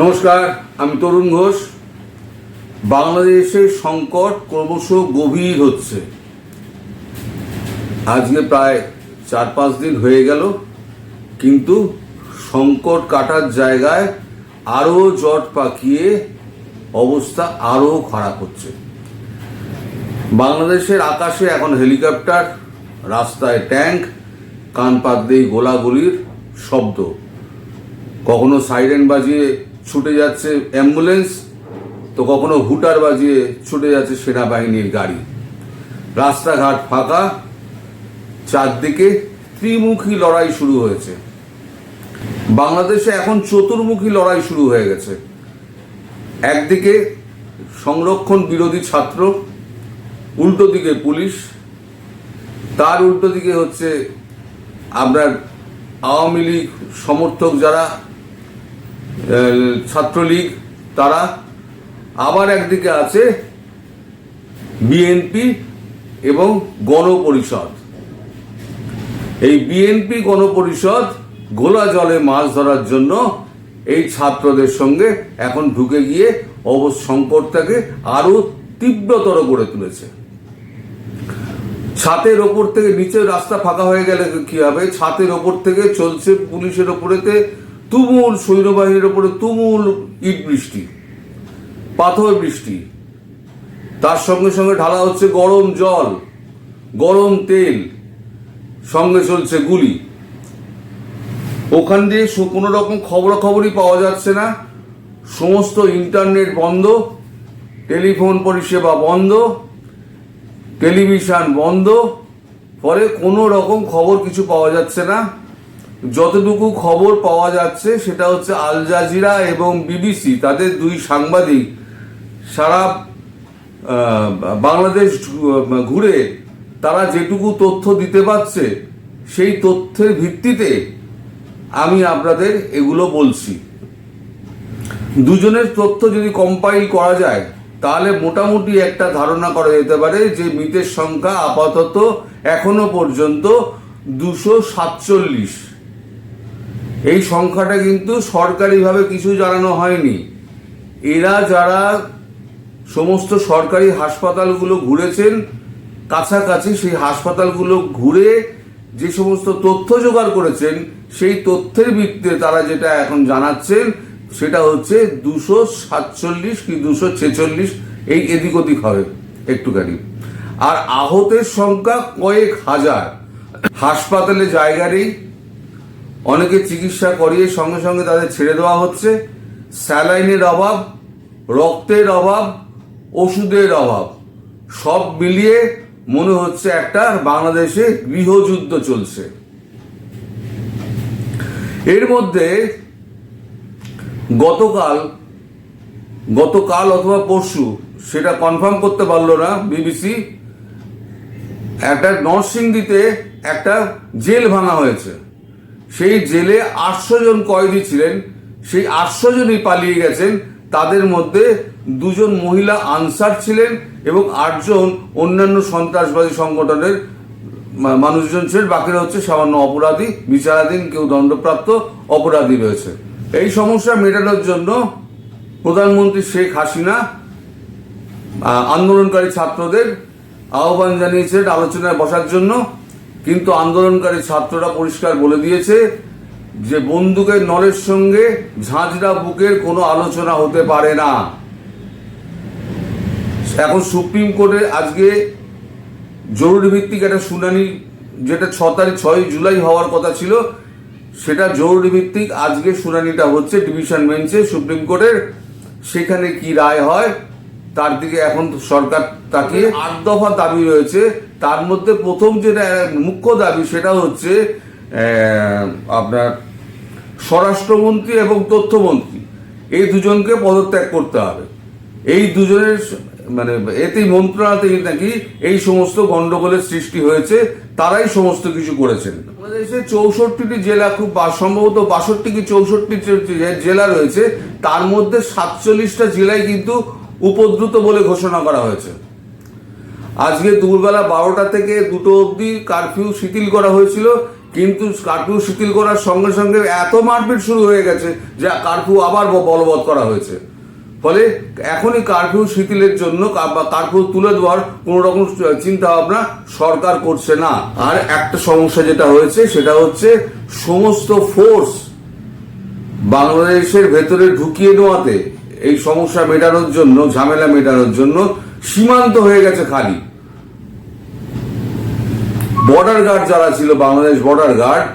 নমস্কার, আমি তরুণ ঘোষ। বাংলাদেশের সংকট ক্রমশ গভীর হচ্ছে। আজকে প্রায় চার পাঁচ দিন হয়ে গেল, কিন্তু সংকট কাটার জায়গায় আরও জট পাকিয়ে অবস্থা আরও খারাপ হচ্ছে। বাংলাদেশের আকাশে এখন হেলিকপ্টার, রাস্তায় ট্যাঙ্ক, কান পাত দিয়ে গোলাগুলির শব্দ। কখনো সাইরেন বাজিয়ে ছুটে যাচ্ছে অ্যাম্বুলেন্স, তো কখনো হুটার বাজিয়ে ছুটে যাচ্ছে সেনাবাহিনীর গাড়ি। রাস্তাঘাট ফাঁকা, চারদিকে ত্রিমুখী লড়াই শুরু হয়েছে। বাংলাদেশে এখন চতুর্মুখী লড়াই শুরু হয়ে গেছে। একদিকে সংরক্ষণ বিরোধী ছাত্র, উল্টো দিকে পুলিশ। তার উল্টো দিকে হচ্ছে আপনার আওয়ামী লীগ সমর্থক যারা ছাত্রলীগ, তারা আবার একদিকে আছে বিএনপি এবং গণপরিষদ। এই বিএনপি, গণপরিষদ ঘোলা জলে মাছ ধরার জন্য এই ছাত্রদের সঙ্গে এখন ঢুকে গিয়ে অবশ্য সংকটটাকে আরও তীব্রতর করে তুলেছে। ছাতের ওপর থেকে নিচে রাস্তা ফাঁকা হয়ে গেলে কি হবে? ছাতের ওপর থেকে চলছে পুলিশের ওপরেতে তুমুল সৈন্যবাহিনীর ওপরে তুমুল ইট বৃষ্টি, পাথর বৃষ্টি। তার সঙ্গে সঙ্গে ঢালা হচ্ছে গরম জল, গরম তেল, সঙ্গে চলছে গুলি। ওখান দিয়ে কোনো রকম খবরাখবরই পাওয়া যাচ্ছে না। সমস্ত ইন্টারনেট বন্ধ, টেলিফোন পরিষেবা বন্ধ, টেলিভিশন বন্ধ, ফলে কোনো রকম খবর কিছু পাওয়া যাচ্ছে না। যতটুকু খবর পাওয়া যাচ্ছে সেটা হচ্ছে আল জাজিরা এবং বিবিসি, তাদের দুই সাংবাদিক সারা বাংলাদেশ ঘুরে তারা যেটুকু তথ্য দিতে পারছে, সেই তথ্যের ভিত্তিতে আমি আপনাদের এগুলো বলছি। দুজনের তথ্য যদি কম্পাইল করা যায়, তাহলে মোটামুটি একটা ধারণা করা যেতে পারে যে মৃতের সংখ্যা আপাতত এখনও পর্যন্ত দুশো সাতচল্লিশ। এই সংখ্যাটা কিন্তু সরকারিভাবে কিছু জানানো হয়নি। এরা যারা সমস্ত সরকারি হাসপাতালগুলো ঘুরেছেন, কাছাকাছি সেই হাসপাতালগুলো ঘুরে যে সমস্ত তথ্য জোগাড় করেছেন, সেই তথ্যের ভিত্তিতে তারা যেটা এখন জানাচ্ছেন, সেটা হচ্ছে দুশো সাতচল্লিশ কি দুশো ছেচল্লিশ, এই এদিক ওদিক হবে একটুখানি। আর আহতের সংখ্যা কয়েক হাজার। হাসপাতালে জায়গা নেই অনেকে চিকিৎসা করিয়ে সঙ্গে সঙ্গে তাদের ছেড়ে দেওয়া হচ্ছে। স্যালাইনের অভাব, রক্তের অভাব, ওষুধের অভাব, সব মিলিয়ে মনে হচ্ছে একটা বাংলাদেশে গৃহযুদ্ধ চলছে। এর মধ্যে গতকাল গতকাল অথবা পরশু, সেটা কনফার্ম করতে পারল না বিবিসি, একটা নরসিংদীতে একটা জেল ভাঙা হয়েছে। সেই জেলে আটশো জন কয়েদি ছিলেন, সেই আটশো জনই পালিয়ে গেছেন। তাদের মধ্যে দুজন মহিলা আনসার ছিলেন এবং আটজন অন্যান্য সন্ত্রাসবাদী সংগঠনের মানুষজন ছিলেন। বাকিরা হচ্ছে সামান্য অপরাধী, বিচারাধীন, কেউ দণ্ডপ্রাপ্ত অপরাধী রয়েছে। এই সমস্যা মেটানোর জন্য প্রধানমন্ত্রী শেখ হাসিনা আন্দোলনকারী ছাত্রদের আহ্বান জানিয়েছেন আলোচনায় বসার জন্য। কিন্তু আন্দোলনকারী ছাত্ররা পরিষ্কার বলে দিয়েছে যে বন্দুকের নলের সঙ্গে ঝাঁঝরা বুকের কোনো আলোচনা হতে পারে না। এখন সুপ্রিম কোর্টে আজকে জরুরি ভিত্তিক একটা শুনানি, যেটা ছ তারিখ ছয় জুলাই হওয়ার কথা ছিল, সেটা জরুরি ভিত্তিক আজকে শুনানিটা হচ্ছে ডিভিশন বেঞ্চে, সুপ্রিম কোর্টের, সেখানে কি রায় হয়, তার দিকে এখন সরকার তাকে আট দফা দাবি রয়েছে। তার মধ্যে প্রথম যেটা মুখ্য দাবি সেটা হচ্ছে আপনার স্বরাষ্ট্রমন্ত্রী এবং তথ্যমন্ত্রী, এই দুজনকে পদত্যাগ করতে হবে। এই দুজনের মানে এতেই মন্ত্রণালয়তেই নাকি এই সমস্ত গন্ডগোলের সৃষ্টি হয়েছে, তারাই সমস্ত কিছু করেছেন। বাংলাদেশে চৌষট্টিটি জেলা খুব সম্ভবত বাষট্টি কি চৌষট্টি জেলা রয়েছে, তার মধ্যে সাতচল্লিশটা জেলায় কিন্তু উপদ্রুত বলে ঘোষণা করা হয়েছে। আজকে দুপুরবেলা বারোটা থেকে দুটো অবধি কারফিউ শিথিল করা হয়েছিল, কিন্তু কার্ফিউ শিথিল করার সঙ্গে সঙ্গে এত মারপিট শুরু হয়ে গেছে যে কার্ফিউ আবার বলবৎ করা হয়েছে। ফলে এখনই কার্ফিউ শিথিলের জন্য কার্ফিউ তুলে দেওয়ার কোন রকম চিন্তা ভাবনা সরকার করছে না। আর একটা সমস্যা যেটা হয়েছে, সেটা হচ্ছে সমস্ত ফোর্স বাংলাদেশের ভেতরে ঢুকিয়ে নেওয়াতে এই সমস্যা মেটানোর জন্য, ঝামেলা মেটানোর জন্য সীমান্ত হয়ে গেছে খালি। বর্ডার গার্ড যারা ছিল বাংলাদেশ বর্ডার গার্ড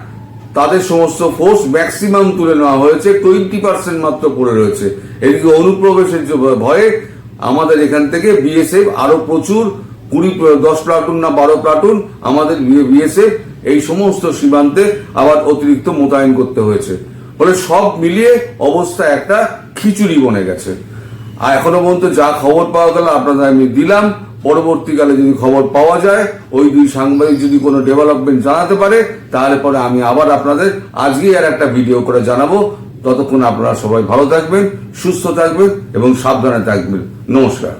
তাদের সমস্ত ফোর্স ম্যাক্সিমাম তুলে নেওয়া হয়েছে। টোয়েন্টি পার্সেন্ট মাত্র পড়ে রয়েছে। এদিকে অনুপ্রবেশের ভয়ে আমাদের এখান থেকে বিএসএফ আরও প্রচুর, কুড়ি, দশ প্লাটুন না বারো প্লাটুন আমাদের বিএসএফ এই সমস্ত সীমান্তে আবার অতিরিক্ত মোতায়েন করতে হয়েছে। ফলে সব মিলিয়ে অবস্থা একটা খিচুড়ি বনে গেছে। আর এখনও পর্যন্ত যা খবর পাওয়া গেল, আপনাদের আমি দিলাম। পরবর্তীকালে যদি খবর পাওয়া যায়, ওই দুই সাংবাদিক যদি কোনো ডেভেলপমেন্ট জানাতে পারে, তাহলে পরে আমি আবার আপনাদের আজকেই আর একটা ভিডিও করে জানাব। ততক্ষণ আপনারা সবাই ভালো থাকবেন, সুস্থ থাকবেন এবং সাবধানে থাকবেন। নমস্কার।